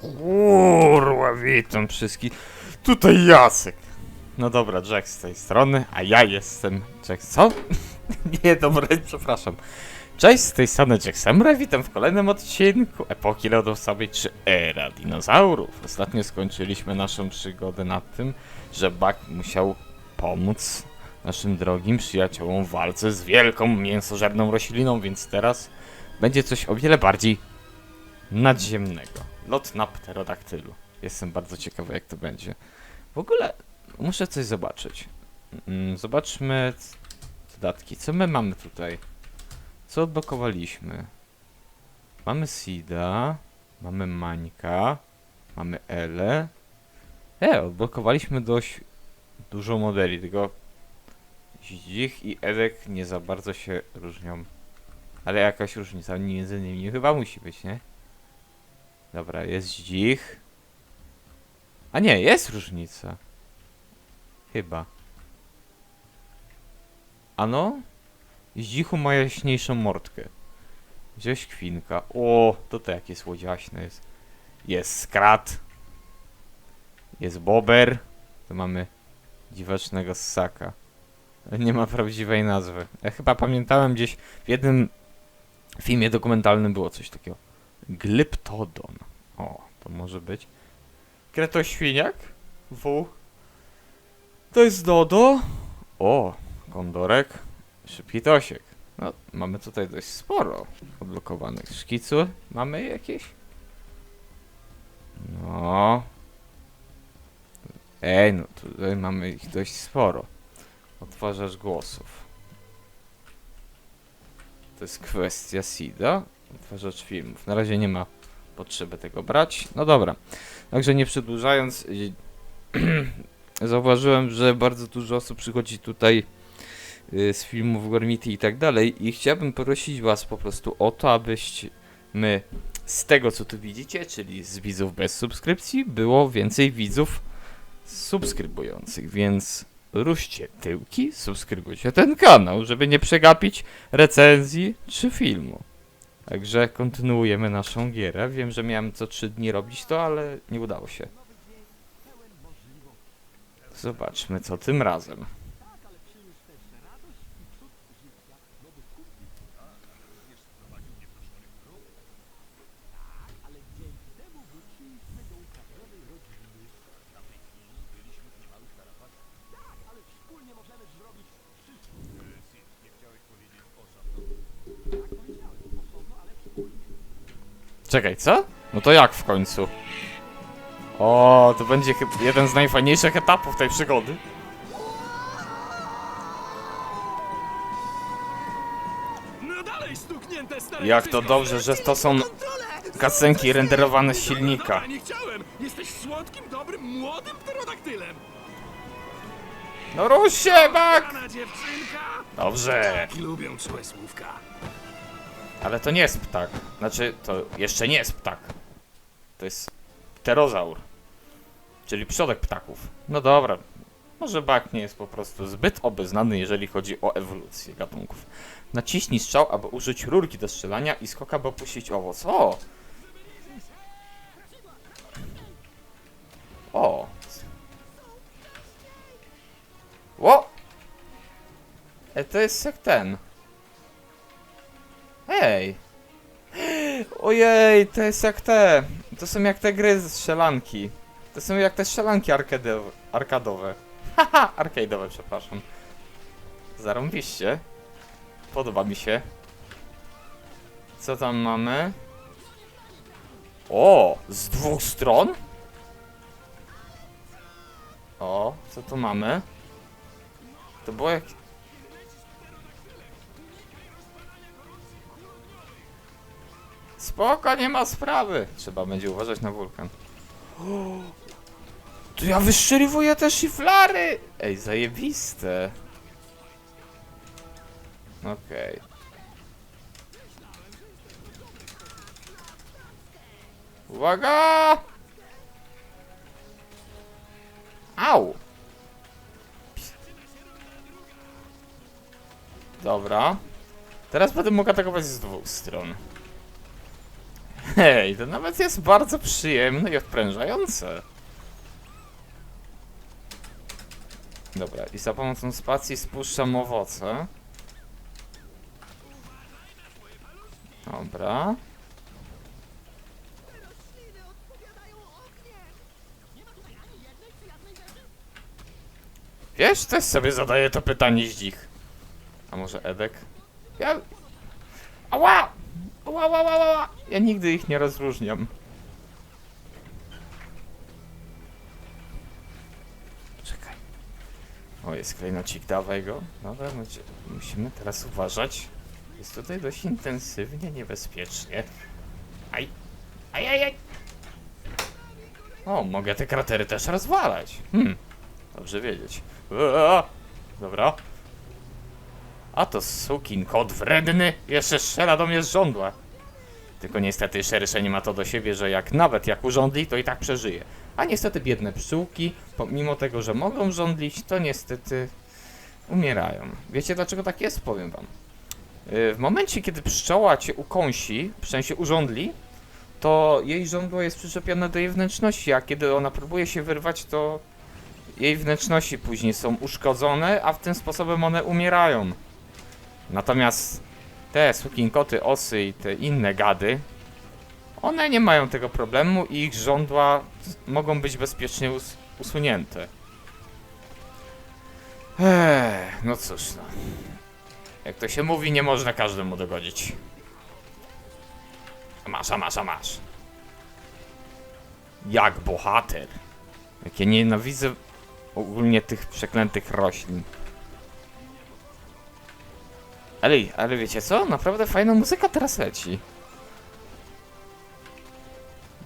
Kurwa, witam wszystkich. Tutaj Jacek. No dobra, Jack z tej strony, a ja jestem Jack. Co? Nie, dobra, przepraszam. Cześć, z tej strony Jack Semre, witam w kolejnym odcinku Epoki Lodosowej czy Era Dinozaurów. Ostatnio skończyliśmy naszą przygodę nad tym, że Buck musiał pomóc naszym drogim przyjaciołom w walce z wielką mięsożerną rośliną, więc teraz będzie coś o wiele bardziej nadziemnego. Lot na pterodaktylu. Jestem bardzo ciekawy, jak to będzie. W ogóle muszę coś zobaczyć. Mm, Zobaczmy dodatki. Co my mamy tutaj? Co odblokowaliśmy? Mamy Sida, mamy Mańka, mamy Ele. E, odblokowaliśmy dość dużo modeli, tylko Zdich i Edek nie za bardzo się różnią. Ale jakaś różnica między nimi chyba musi być, nie? Dobra, jest Zdich. A nie, jest różnica. Chyba. Ano? Zdzichu ma jaśniejszą mordkę. Wziąłeś kwinka. O, to to jakie słodziaśne jest. Jest skrat. Jest bober. Tu mamy dziwacznego ssaka. Nie ma prawdziwej nazwy. Ja chyba pamiętałem gdzieś w jednym filmie dokumentalnym było coś takiego. Glyptodon. O, to może być. Kretoświniak? W. To jest Dodo. O, kondorek. Szybki tosiek. No, mamy tutaj dość sporo odblokowanych szkicu. Mamy jakieś? No. Ej, no tutaj mamy ich dość sporo. Odtwarzacz głosów. To jest kwestia SIDA. Odtwarzacz filmów. Na razie nie ma potrzeby tego brać. No dobra. Także nie przedłużając, zauważyłem, że bardzo dużo osób przychodzi tutaj y, z filmów Gormity i tak dalej i chciałbym prosić was po prostu o to, abyśmy z tego co tu widzicie, czyli z widzów bez subskrypcji, było więcej widzów subskrybujących, więc ruszcie tyłki, subskrybujcie ten kanał, żeby nie przegapić recenzji czy filmu. Także kontynuujemy naszą gierę. Wiem, że miałem co 3 dni robić to, ale nie udało się. Zobaczmy co tym razem. Czekaj, co? No to jak w końcu? O, to będzie jeden z najfajniejszych etapów tej przygody. No Jak to dobrze, że to są kasenki renderowane z silnika. No rusz się, bak! Dobrze. Tak lubią czułe słówka. Ale to nie jest ptak. Znaczy, to jeszcze nie jest ptak. To jest pterozaur. Czyli przodek ptaków. No dobra. Może bak nie jest po prostu zbyt obeznany, jeżeli chodzi o ewolucję gatunków. Naciśnij strzał, aby użyć rurki do strzelania i skok, aby opuścić owoc. O! O! O! E, to jest jak ten. Hej! Ojej, to jest jak te. To są jak te gry z strzelanki. To są jak te strzelanki arkadowe. arkadowe. Haha, arcade'owe, przepraszam. Zarąbiście. Podoba mi się. Co tam mamy? O, z dwóch stron? O, co tu mamy? To było jak... Spoko, nie ma sprawy. Trzeba będzie uważać na wulkan. To ja wyszczeliwuję te sziflary! Ej, zajebiste. Okej. Uwaga! Au! Dobra. Teraz będę mógł atakować z dwóch stron. Hej, to nawet jest bardzo przyjemne i odprężające. Dobra, i za pomocą spacji spuszczam owoce. Dobra. Wiesz, też sobie zadaję to pytanie z A może Edek? Ja... Ała! Ała, ała, ała, ała! Ja nigdy ich nie rozróżniam. Czekaj. O, jest klejnocik, dawaj go. Dobra, będzie- musimy teraz uważać. Jest tutaj dość intensywnie, niebezpiecznie. Aj! Aj, aj, aj! O, mogę te kratery też rozwalać. Hmm, dobrze wiedzieć. Eee, Dobra. A to sukin kot wredny jeszcze strzela do mnie z żądła. Tylko niestety szersze nie ma to do siebie, że jak nawet jak urządli, to i tak przeżyje. A niestety biedne pszczółki, pomimo tego, że mogą żądlić, to niestety umierają. Wiecie dlaczego tak jest? Powiem wam. Yy, W momencie, kiedy pszczoła cię ukąsi, w sensie urządli, to jej żądło jest przyczepione do jej wnętrzności, a kiedy ona próbuje się wyrwać, to jej wnętrzności później są uszkodzone, a w tym sposobem one umierają. Natomiast te sukinkoty, osy i te inne gady, one nie mają tego problemu i ich żądła mogą być bezpiecznie us usunięte. Ech, no cóż no. Jak to się mówi, nie można każdemu dogodzić. Masz, a masz, a masz. Jak bohater. Jak ja nienawidzę ogólnie tych przeklętych roślin. Ale, ale wiecie co? Naprawdę fajna muzyka teraz leci.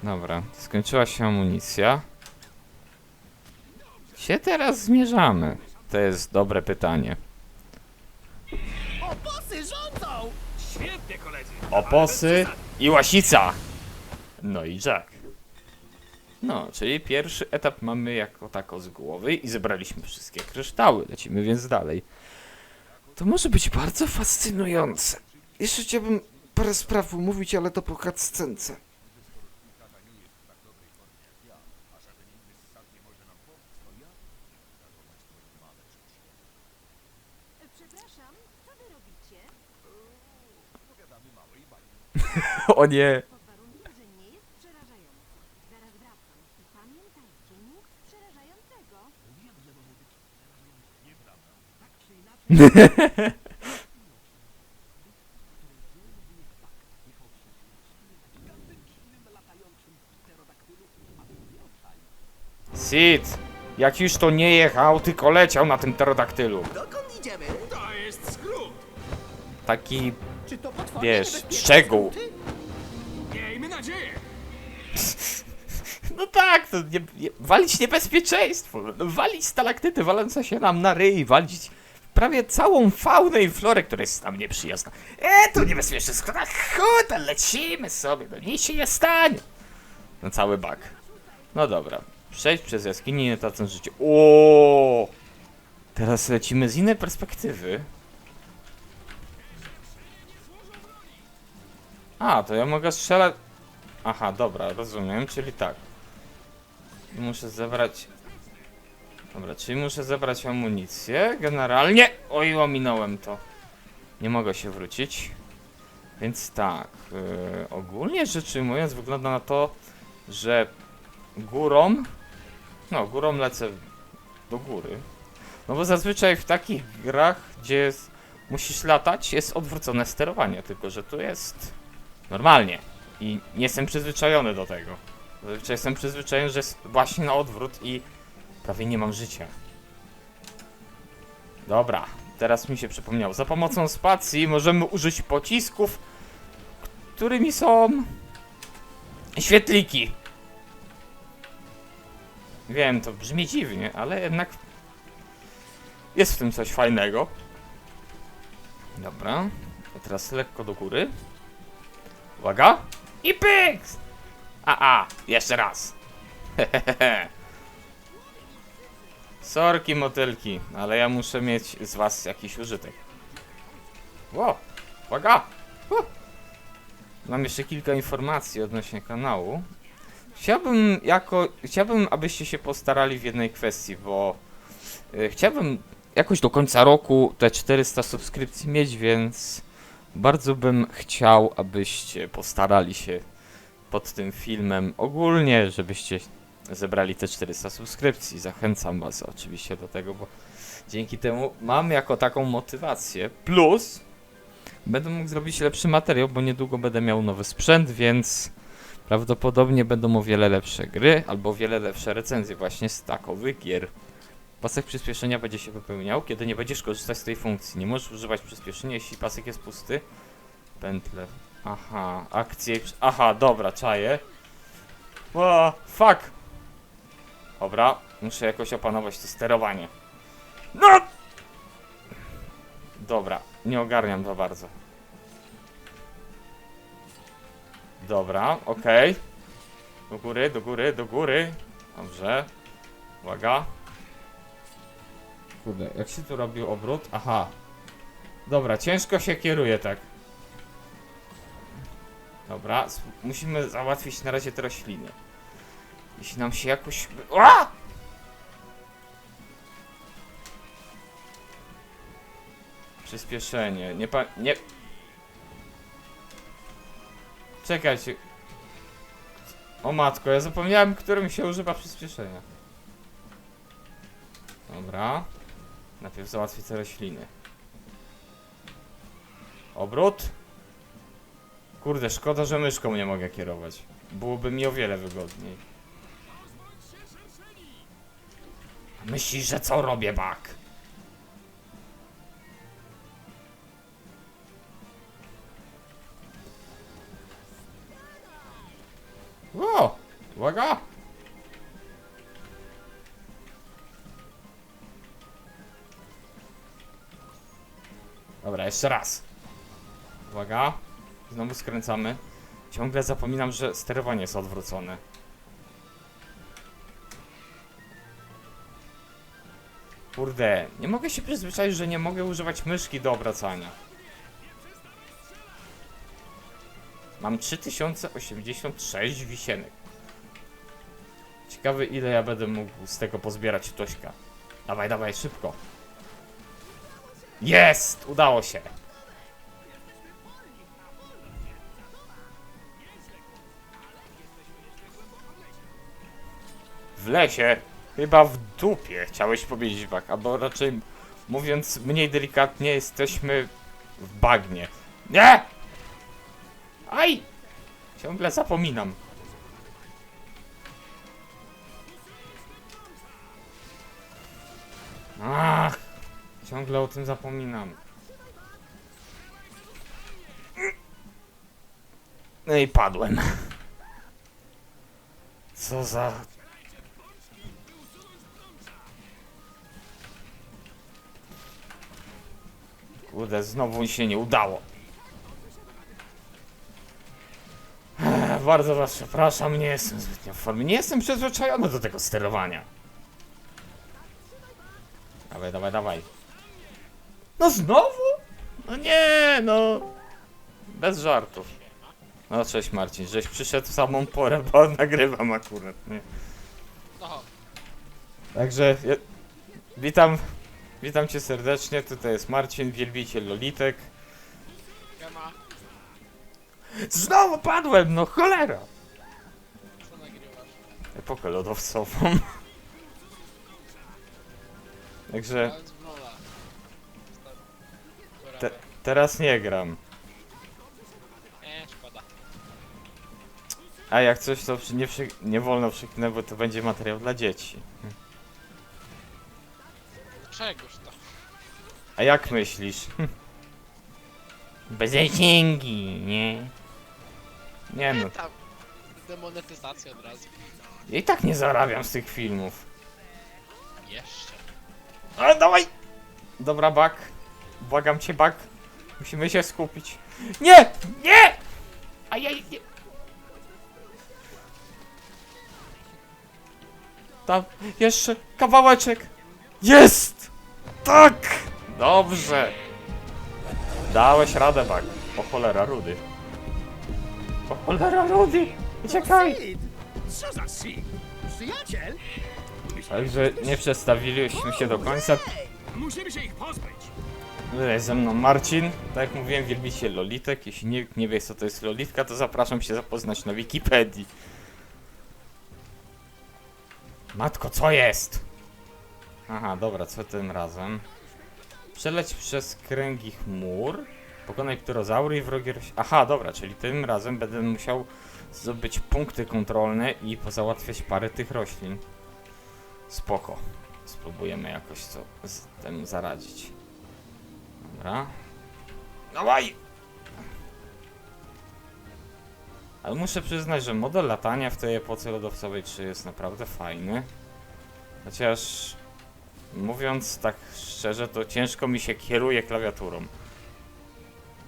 Dobra, skończyła się amunicja. Gdzie teraz zmierzamy? To jest dobre pytanie. Oposy rządzą! Świetnie, koledzy. Oposy i łasica! No i Jack. No, czyli pierwszy etap mamy jako tako z głowy i zebraliśmy wszystkie kryształy. Lecimy więc dalej. To może być bardzo fascynujące. Jeszcze chciałbym parę spraw umówić, ale to po cutscence. O nie! Pod warunkiem, że nie jest przerażający. Zaraz wracam. I pamiętajcie, nic przerażającego. Sid! Jak już to nie jechał, tylko leciał na tym pterodaktylu. Dokąd idziemy? To jest skrót. Taki, Czy to wiesz, niebezpieczne szczegół. skróty? Miejmy nadzieję. No tak, to nie, nie, walić niebezpieczeństwo, no, walić stalaktyty walące się nam na ryj, walić prawie całą faunę i florę, która jest nam nieprzyjazna. E, to niebezpieczne skoro chuta, lecimy sobie, no nic się nie stanie. No cały bak. No dobra, przejść przez jaskinię nie tracąc życia. O! Teraz lecimy z innej perspektywy. A, to ja mogę strzelać... Aha, dobra, rozumiem, czyli tak. Muszę zebrać... Dobra, czyli muszę zebrać amunicję, generalnie... Oj, ominąłem to. Nie mogę się wrócić. Więc tak, yy, ogólnie rzecz ujmując wygląda na to, że górą... No, górą lecę do góry. No bo zazwyczaj w takich grach, gdzie jest, musisz latać, jest odwrócone sterowanie, tylko że tu jest normalnie. I nie jestem przyzwyczajony do tego. Zazwyczaj jestem przyzwyczajony, że jest właśnie na odwrót i prawie nie mam życia. Dobra, teraz mi się przypomniało. Za pomocą spacji możemy użyć pocisków, którymi są świetliki. Wiem, to brzmi dziwnie, ale jednak jest w tym coś fajnego. Dobra, a teraz lekko do góry. Uwaga! I pyk! A, a, jeszcze raz. Sorki, motylki, ale ja muszę mieć z was jakiś użytek. Ło, uwaga! Mam jeszcze kilka informacji odnośnie kanału. Chciałbym jako, chciałbym, abyście się postarali w jednej kwestii, bo y, chciałbym jakoś do końca roku te 400 subskrypcji mieć, więc bardzo bym chciał, abyście postarali się pod tym filmem ogólnie, żebyście zebrali te 400 subskrypcji. Zachęcam was oczywiście do tego, bo dzięki temu mam jako taką motywację. Plus będę mógł zrobić lepszy materiał, bo niedługo będę miał nowy sprzęt, więc prawdopodobnie będą o wiele lepsze gry albo o wiele lepsze recenzje właśnie z takowych gier. Pasek przyspieszenia będzie się wypełniał, kiedy nie będziesz korzystać z tej funkcji. Nie możesz używać przyspieszenia, jeśli pasek jest pusty. Pętle. Aha, akcje. Aha, dobra, czaję. O, fuck! Dobra, muszę jakoś opanować to sterowanie. No! Dobra, nie ogarniam za bardzo. Dobra, okej. Do góry, do góry, do góry. Dobrze. Uwaga. Kurde, jak się tu robi obrót? Aha. Dobra, ciężko się kieruje tak. Dobra, musimy załatwić na razie te rośliny. Jeśli nam się jakoś... A! Przyspieszenie, nie pa... nie... Czekajcie. O matko, ja zapomniałem, którym się używa przyspieszenia. Dobra. Najpierw załatwię te rośliny. Obrót. Kurde, szkoda, że myszką nie mogę kierować. Byłoby mi o wiele wygodniej. Myślisz, że co robię, bak? O! Uwaga! Dobra, jeszcze raz. Uwaga. Znowu skręcamy. Ciągle zapominam, że sterowanie jest odwrócone. Kurde, nie mogę się przyzwyczaić, że nie mogę używać myszki do obracania. Mam 3086 wisienek. Ciekawy ile ja będę mógł z tego pozbierać Tośka. Dawaj, dawaj, szybko. Jest! Udało się. W lesie? Chyba w dupie, chciałeś powiedzieć, Bak. Albo raczej, mówiąc mniej delikatnie, jesteśmy w bagnie. Nie! Aj! Ciągle zapominam. Ach! Ciągle o tym zapominam. No i padłem. Co za... Kurde, znowu mi się nie udało. Ech, Bardzo was przepraszam, nie jestem zbytnio w formie. Nie jestem przyzwyczajony do tego sterowania. Dawaj, dawaj, dawaj. No znowu? No nie, no. Bez żartów. No cześć Marcin, żeś przyszedł w samą porę, bo nagrywam akurat, nie? Także ja, witam, witam cię serdecznie, tutaj jest Marcin, wielbiciel Lolitek. Znowu padłem, no cholera! co nagrywasz? Epokę lodowcową. Także te, teraz nie gram. Szkoda. A jak coś to przy- nie, przy, nie wolno przyknę, bo to będzie materiał dla dzieci. Czegoż to? A jak myślisz? Bez zasięgi, nie? Nie no, Nie tam. Demonetyzacja od razu. ja i tak nie zarabiam z tych filmów. Jeszcze. Ale dawaj! Dobra, Bak. Błagam cię, Bak. Musimy się skupić. Nie! Nie! A ja nie... Tam, jeszcze kawałeczek. Jest! Tak! Dobrze. Dałeś radę, Bak. O cholera, rudy. Cholera, Rudy! Uciekaj! Sid! Co za Sid? Przyjaciel? Także nie przedstawiliśmy się do końca. Musimy się ich pozbyć. Tutaj ze mną Marcin. Tak jak mówiłem, wielbiciel Lolitek. Jeśli nikt nie wie co to jest Lolitka, to zapraszam się zapoznać na Wikipedii. Matko, co jest? Aha, dobra, co tym razem? Przeleć przez kręgi chmur. Pokonaj pterozaury i wrogie roś... Aha, dobra, czyli tym razem będę musiał zdobyć punkty kontrolne i pozałatwiać parę tych roślin. Spoko. Spróbujemy jakoś co z tym zaradzić. Dobra. Dawaj! Ale muszę przyznać, że model latania w tej epoce lodowcowej 3 jest naprawdę fajny. Chociaż mówiąc tak szczerze, to ciężko mi się kieruje klawiaturą.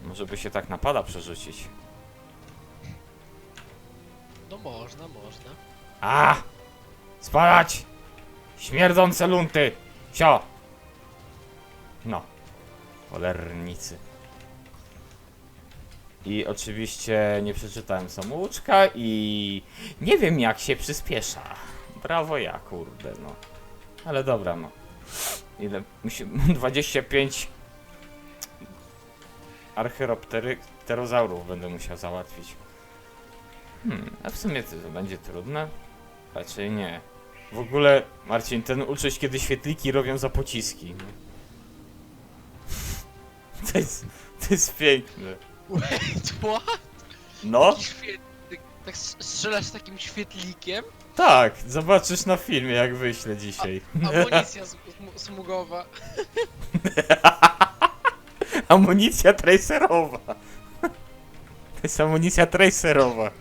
Może by się tak napada przerzucić. No można, można. A! Spadać! Śmierdzące lunty! Sio! No. Cholernicy. I oczywiście nie przeczytałem samouczka i nie wiem jak się przyspiesza. Brawo ja, kurde, no. Ale dobra, no. Ile? Musi... 25 archeroptery... pterozaurów będę musiał załatwić. Hmm, a w sumie to, to będzie trudne? Raczej nie. W ogóle, Marcin, ten uczyć kiedy świetliki robią za pociski. To jest, to jest piękne. Wait, what? No, Taki świetlik. Tak s- strzelasz takim świetlikiem? Tak, zobaczysz na filmie jak wyślę dzisiaj. Amunicja sm- sm- smugowa. Amunicja tracerowa. To jest amunicja tracerowa.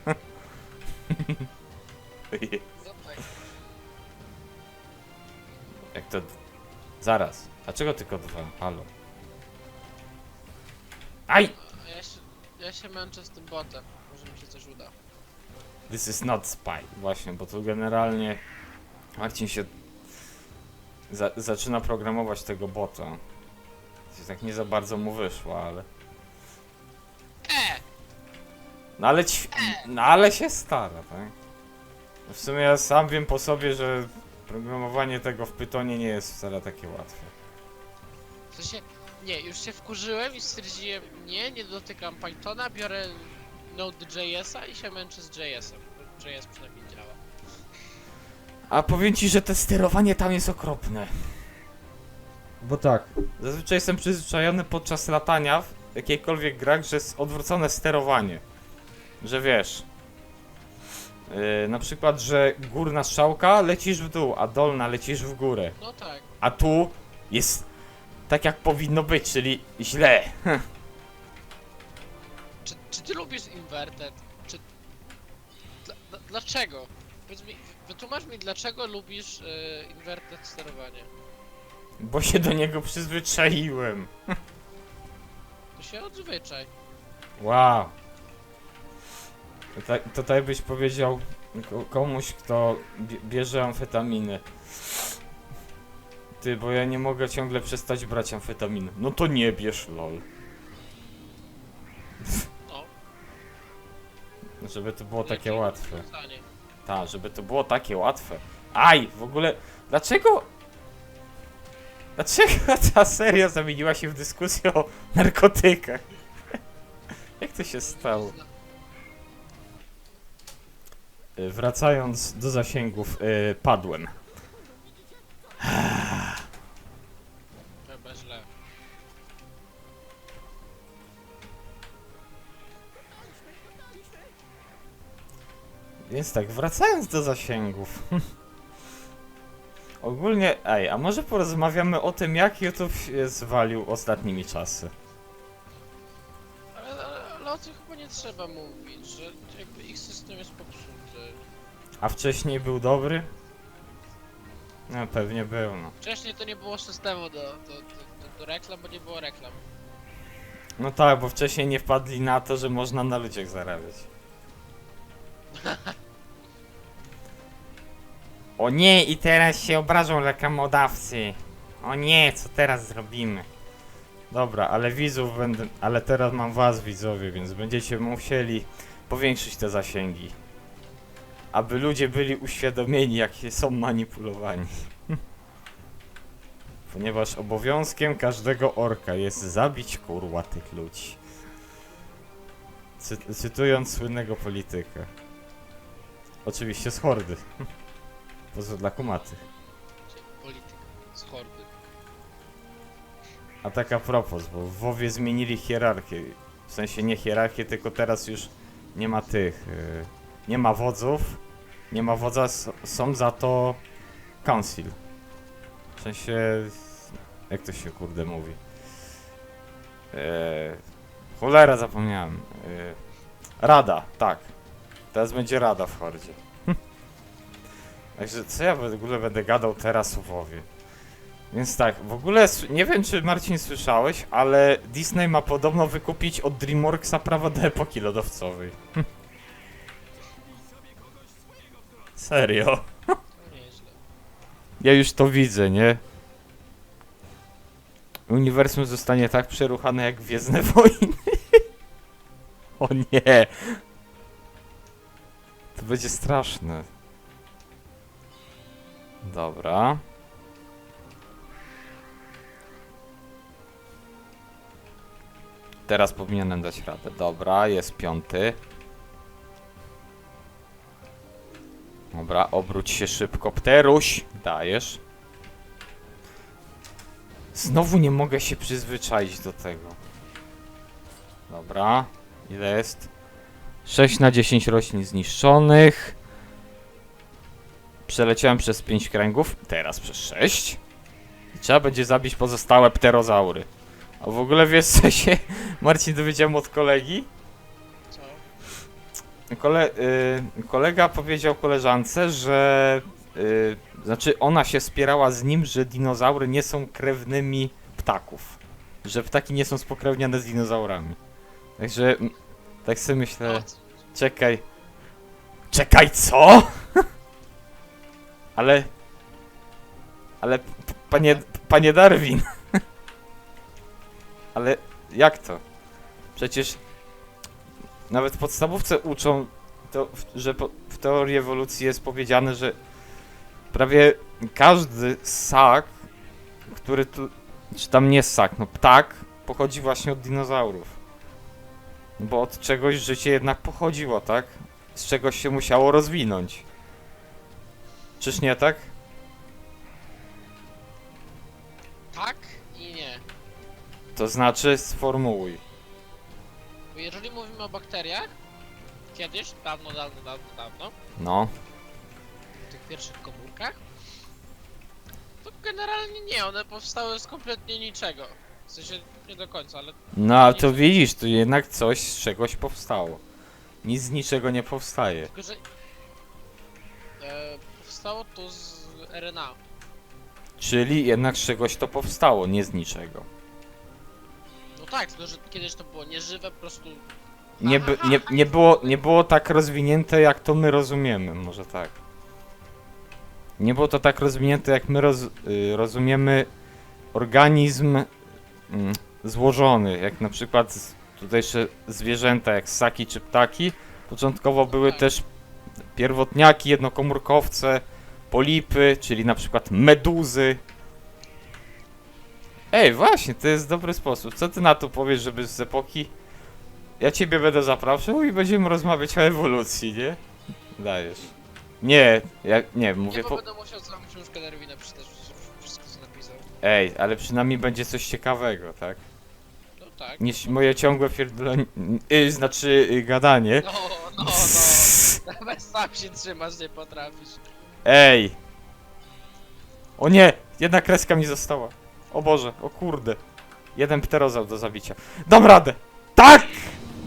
Jak to... Zaraz. Dlaczego tylko dwa? Halo. Aj! A Ja się, ja się męczę z tym botem. This is not spy. Właśnie, bo tu generalnie Marcin się za zaczyna programować tego bota. Coś Tak nie za bardzo mu wyszło, ale... No ale, no ale się stara, tak? W sumie ja sam wiem po sobie, że programowanie tego w Pytonie nie jest wcale takie łatwe. W sensie, nie, już się wkurzyłem i stwierdziłem, nie, nie dotykam Pythona, biorę Node.jsa i się męczę z JS-em. bo JS przynajmniej działa. A powiem ci, że te sterowanie tam jest okropne. Bo tak. Zazwyczaj jestem przyzwyczajony podczas latania w jakiejkolwiek grach, że jest odwrócone sterowanie. Że wiesz. Yy, na przykład, że górna strzałka lecisz w dół, a dolna lecisz w górę. No tak. A tu jest tak jak powinno być, czyli źle. Czy, ty lubisz Inverted? Czy... Dla, dla, dlaczego? Powiedz mi, wytłumacz mi, dlaczego lubisz y, Inverted sterowanie? Bo się do niego przyzwyczaiłem. To się odzwyczaj. Wow. To, tak- to tak byś powiedział ko- komuś, kto bie- bierze amfetaminy. Ty, bo ja nie mogę ciągle przestać brać amfetaminy. No to nie bierz, lol. Żeby to było takie łatwe. Tak, żeby to było takie łatwe. Aj, w ogóle, dlaczego... Dlaczego ta seria zamieniła się w dyskusję o narkotykach? Jak to się stało? Y, Wracając do zasięgów, y, padłem. Więc tak, wracając do zasięgów. Ogólnie, ej, a może porozmawiamy o tym, jak YouTube się zwalił ostatnimi czasy? Ale, ale, ale o tym chyba nie trzeba mówić, że jakby ich system jest popsuty. A wcześniej był dobry? No, pewnie był, no. Wcześniej to nie było systemu do, do, do, do, do reklam, bo nie było reklam. No tak, bo wcześniej nie wpadli na to, że można na ludziach zarabiać. O nie, i teraz się obrażą reklamodawcy. O nie, co teraz zrobimy? Dobra, ale widzów będę, ale teraz mam was widzowie, więc będziecie musieli powiększyć te zasięgi. Aby ludzie byli uświadomieni, jakie są manipulowani. Ponieważ obowiązkiem każdego orka jest zabić kurwa tych ludzi. Cy cytując słynnego polityka. Oczywiście z hordy. Poza dla kumatych. Czyli Polityk z hordy. A tak a propos, bo w WoWie zmienili hierarchię. W sensie nie hierarchię, tylko teraz już nie ma tych. y, nie ma wodzów. Nie ma wodza, są za to council. W sensie. Jak to się kurde mówi? Eee, cholera zapomniałem. Eee, rada, tak. Teraz będzie rada w hordzie. Także co ja w ogóle będę gadał teraz o WoWie? Więc tak, w ogóle nie wiem czy Marcin słyszałeś, ale Disney ma podobno wykupić od DreamWorksa prawa do epoki lodowcowej. Serio? Ja już to widzę, nie? Uniwersum zostanie tak przeruchane jak Gwiezdne Wojny. o nie! To będzie straszne. Dobra. Teraz powinienem dać radę. Dobra, jest piąty. Dobra, obróć się szybko, Pteruś. Dajesz. Znowu nie mogę się przyzwyczaić do tego. Dobra, ile jest? 6 na 10 roślin zniszczonych. Przeleciałem przez 5 kręgów, teraz przez 6. I trzeba będzie zabić pozostałe pterozaury. A w ogóle wiesz co się, Marcin, dowiedziałem od kolegi? Co? Kole, y, kolega powiedział koleżance, że y, znaczy ona się spierała z nim, że dinozaury nie są krewnymi ptaków. Że ptaki nie są spokrewniane z dinozaurami. Także mm, tak sobie myślę, czekaj. Czekaj, co? ale ale panie panie Darwin. ale jak to? Przecież nawet w podstawówce uczą, to, że po, w teorii ewolucji jest powiedziane, że prawie każdy ssak, który tu, czy tam nie ssak, no ptak, pochodzi właśnie od dinozaurów. Bo od czegoś życie jednak pochodziło, tak? Z czegoś się musiało rozwinąć. Czyż nie tak? Tak i nie. To znaczy sformułuj. Bo jeżeli mówimy o bakteriach, kiedyś, dawno, dawno, dawno, dawno, No. w tych pierwszych komórkach, to generalnie nie, one powstały z kompletnie niczego. W sensie nie do końca, ale No, a to widzisz, tu jednak coś z czegoś powstało. Nic z niczego nie powstaje. tylko, że e, powstało to z RNA. Czyli jednak z czegoś to powstało, nie z niczego. No tak, tylko że kiedyś to było nieżywe, po prostu Nie, by, nie, nie, było, nie było tak rozwinięte, jak to my rozumiemy, może tak. Nie było to tak rozwinięte, jak my roz, y, rozumiemy organizm mm, złożony, jak na przykład z- tutejsze zwierzęta, jak ssaki czy ptaki. Początkowo były Tak. też pierwotniaki, jednokomórkowce, polipy, czyli na przykład meduzy. Ej, właśnie, to jest dobry sposób. Co ty na to powiesz, żeby z epoki ja ciebie będę zapraszał i będziemy rozmawiać o ewolucji, nie? Dajesz. Nie, ja nie, mówię nie, bo po... będę musiał całą książkę Darwina przeczytać, wszystko co napisał. Ej, ale przynajmniej będzie coś ciekawego, tak? No tak. Niż moje ciągłe pierdolenie... Y, znaczy y, gadanie. No, no, no. Nawet sam się trzymasz, nie potrafisz. Ej! O nie! Jedna kreska mi została. O Boże, o kurde. Jeden pterozaur do zabicia. Dam radę! Tak!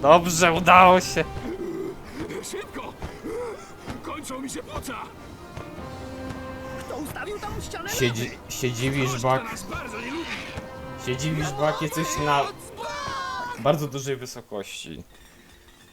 Dobrze, udało się. Szybko! Kończą mi się płuca! Kto ustawił tą ścianę? Siedzi, się dziwisz, Ktoś, Bak. nas bardzo nie lubi! Się dziwisz, Bak, jesteś na bardzo dużej wysokości.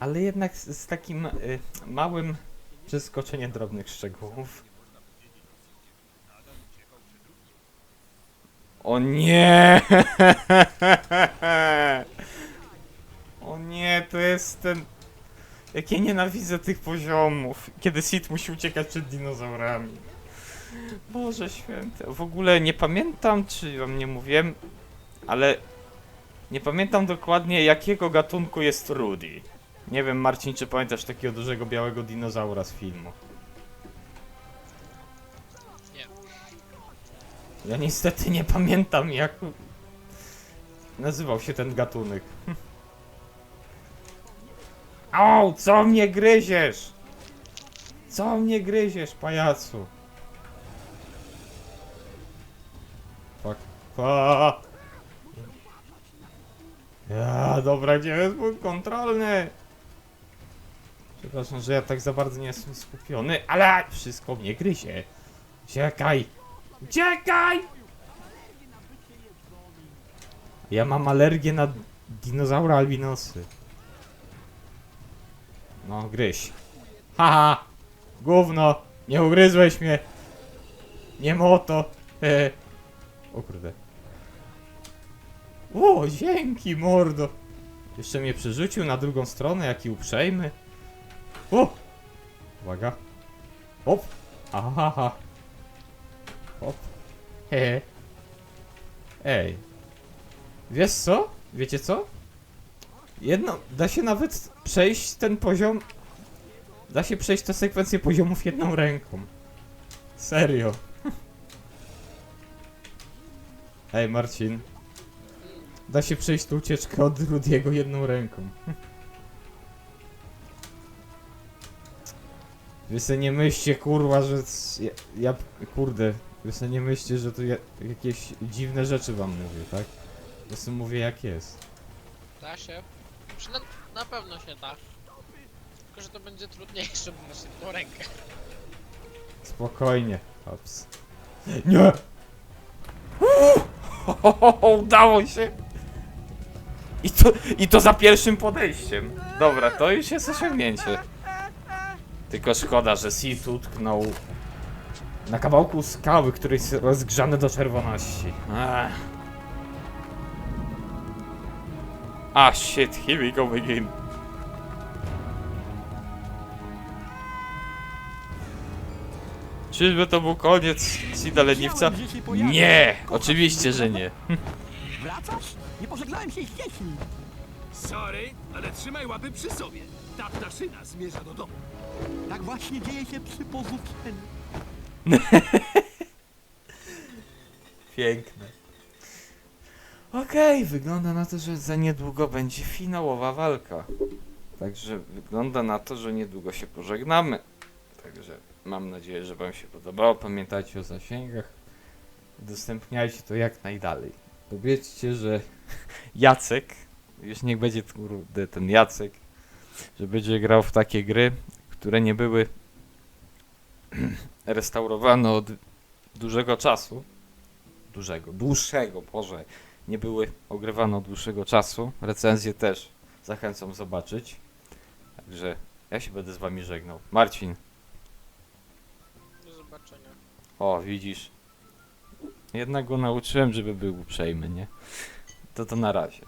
ale jednak z, z takim y, małym przeskoczeniem drobnych szczegółów. O nie! O nie, to jest ten... Jak ja nienawidzę tych poziomów, kiedy Sid musi uciekać przed dinozaurami. Boże święty. W ogóle nie pamiętam, czy wam nie mówiłem, ale nie pamiętam dokładnie jakiego gatunku jest Rudy. Nie wiem, Marcin, czy pamiętasz takiego dużego białego dinozaura z filmu? Nie. Ja niestety nie pamiętam jak nazywał się ten gatunek. Au, co mnie gryziesz? Co mnie gryziesz, pajacu? Fuck. Pa. Ja, dobra, gdzie jest punkt kontrolny? Przepraszam, że ja tak za bardzo nie jestem skupiony, ale wszystko mnie gryzie. Uciekaj! Uciekaj! Ja mam alergię na dinozaura albinosy. No, gryź. Haha! Gówno! Nie ugryzłeś mnie! Nie moto! Hehe. O kurde. O, dzięki, mordo! Jeszcze mnie przerzucił na drugą stronę, jaki uprzejmy. O! Uwaga. Hop! Aha! Hop. Hehe. Ej. Wiesz co? Wiecie co? Jedno, da się nawet przejść ten poziom. Da się przejść tę sekwencję poziomów jedną ręką. Serio. Ej, Marcin. Da się przejść tą ucieczkę od Rudiego jedną ręką. Wy se nie myślcie, kurwa, że... c- Ja, ja kurde. Wy se nie myślcie, że tu ja, jakieś dziwne rzeczy wam mówię, tak? Po prostu mówię jak jest. Da się. Czy na, na pewno się da. Tylko, że to będzie trudniejsze, bo masz jedną rękę. Spokojnie, Hops. Nie! Udało się! I to, I to za pierwszym podejściem. Dobra, to już jest osiągnięcie. Tylko szkoda, że Sid utknął na kawałku skały, który jest rozgrzany do czerwoności. Ech. Ah shit, here we go again. Czyżby to był koniec Sida Leniwca? Nie! Oczywiście, że nie. Wracasz? Nie pożegnałem się z dziećmi. Sorry, ale trzymaj łapy przy sobie. Ta ptaszyna zmierza do domu. Tak właśnie dzieje się przy porzuceniu. Piękne. Okej, wygląda na to, że za niedługo będzie finałowa walka. Także wygląda na to, że niedługo się pożegnamy. Także mam nadzieję, że Wam się podobało. Pamiętajcie o zasięgach. Udostępniajcie to jak najdalej. Powiedzcie, że Jacek, już niech będzie ten Jacek, że będzie grał w takie gry, które nie były restaurowane od dużego czasu dużego, dłuższego, Boże, nie były ogrywane od dłuższego czasu. Recenzje też zachęcam zobaczyć. Także ja się będę z wami żegnał. Marcin, Do zobaczenia. o widzisz, jednak go nauczyłem, żeby był uprzejmy, nie? To to na razie.